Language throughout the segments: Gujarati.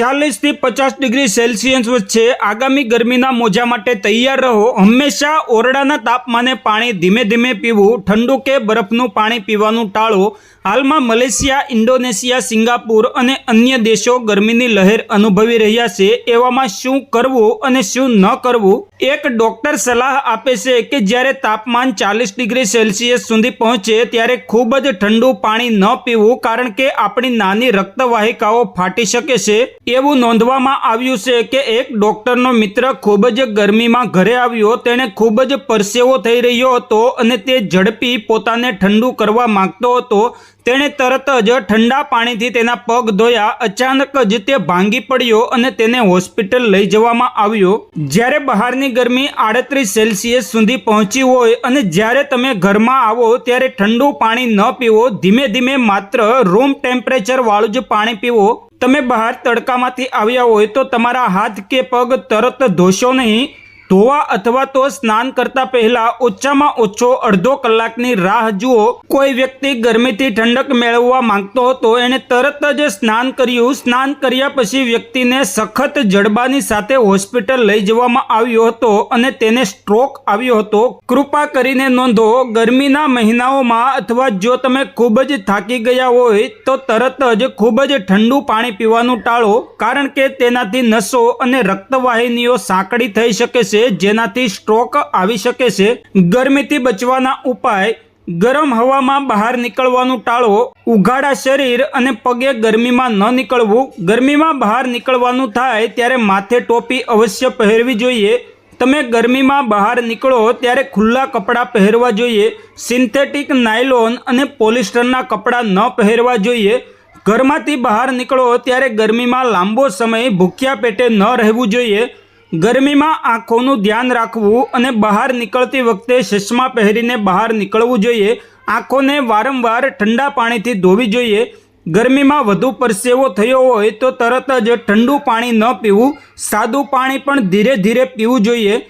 ચાલીસથી પચાસ ડિગ્રી સેલ્સિયસ વચ્ચે આગામી ગરમીના મોજા માટે તૈયાર રહો. હંમેશા ઓરડાના તાપમાને પાણી ધીમે ધીમે પીવું, ઠંડુ કે બરફનું પાણી પીવાનું ટાળો. હાલમાં મલેશિયા, ઇન્ડોનેશિયા, સિંગાપુર અને અન્ય દેશો ગરમીની લહેર અનુભવી રહ્યા છે. એવામાં શું કરવું અને શું ન કરવું? એક ડોક્ટર સલાહ આપે છે કે જ્યારે તાપમાન ચાલીસ ડિગ્રી સેલ્સિયસ સુધી પહોંચે ત્યારે ખૂબ જ ઠંડુ પાણી ન પીવું કારણ કે આપણી નાની રક્તવાહિકાઓ ફાટી શકે છે. એવું નોંધવામાં આવ્યું છે કે એક ડોક્ટરનો મિત્ર ખૂબ જ ગરમીમાં ઘરે આવ્યો, તેણે ખૂબ જ પરસેવો થઈ રહ્યો હતો અને તે ઝડપી પોતાને ઠંડુ કરવા માગતો હતો. તેણે તરત જ ઠંડા પાણીથી તેના પગ ધોયા, અચાનક જ તે ભાંગી પડ્યો અને તેને હોસ્પિટલ લઈ જવામાં આવ્યો. જ્યારે બહારની ગરમી આડત્રીસ સેલ્સિયસ સુધી પહોંચી હોય અને જ્યારે તમે ઘરમાં આવો ત્યારે ઠંડુ પાણી ન પીવો, ધીમે ધીમે માત્ર રૂમ ટેમ્પરેચર વાળું જ પાણી પીવો. તમે બહાર તડકામાંથી આવ્યા હોય તો તમારા હાથ કે પગ તરત ધોશો નહીં. ધોવા અથવા તો સ્નાન કરતા પહેલા ઓછામાં ઓછો અડધો કલાકની રાહ જુઓ. કોઈ વ્યક્તિ ગરમીથી ઠંડક મેળવવા માંગતો હતો, એણે તરત જ સ્નાન કર્યું. સ્નાન કર્યા પછી વ્યક્તિને સખત જડબાની સાથે હોસ્પિટલ લઈ જવામાં આવ્યો હતો અને તેને સ્ટ્રોક આવ્યો હતો. કૃપા કરીને નોંધો, ગરમીના મહિનાઓમાં અથવા જો તમે ખૂબ જ થાકી ગયા હોય, તો તરત જ ખૂબ જ ઠંડુ પાણી પીવાનું ટાળો, કારણ કે તેનાથી નસો અને રક્તવાહિનીઓ સાંકડી થઈ શકે છે. જેનાથી સ્ટ્રોક આવી શકે છે. ગરમીથી બચવાના ઉપાય, ગરમ હવામાં બહાર નીકળવાનું ટાળો, ઉઘાડા શરીર અને પગે ગરમીમાં ન નીકળવું. ગરમીમાં બહાર નીકળવાનું થાય ત્યારે માથે ટોપી અવશ્ય પહેરવી જોઈએ. તમે ગરમીમાં બહાર નીકળો ત્યારે ખુલ્લા કપડાં પહેરવા જોઈએ. સિન્થેટિક નાયલોન અને પોલિસ્ટરના કપડાં ન પહેરવા જોઈએ. ઘરમાંથી બહાર નીકળો ત્યારે ગરમીમાં લાંબો સમય ભૂખ્યા પેટે ન રહેવું જોઈએ. ગરમીમાં આંખોનું ધ્યાન રાખવું અને બહાર નીકળતી વખતે ચશ્મા પહેરીને બહાર નીકળવું જોઈએ. આંખોને વારંવાર ઠંડા પાણીથી ધોવી જોઈએ. ગરમીમાં વધુ પરસેવો થયો હોય તો તરત જ ઠંડુ પાણી ન પીવું. સાદું પાણી પણ ધીરે ધીરે પીવું જોઈએ.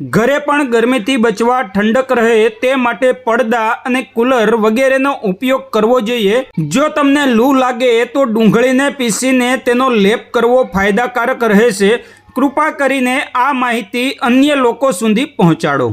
ઘરે પણ ગરમીથી બચવા ઠંડક રહે તે માટે પડદા અને કુલર વગેરેનો ઉપયોગ કરવો જોઈએ. જો તમને લૂ લાગે તો ડુંગળીને પીસીને તેનો લેપ કરવો ફાયદાકારક રહેશે. કૃપા કરીને આ માહિતી અન્ય લોકો સુધી પહોંચાડો.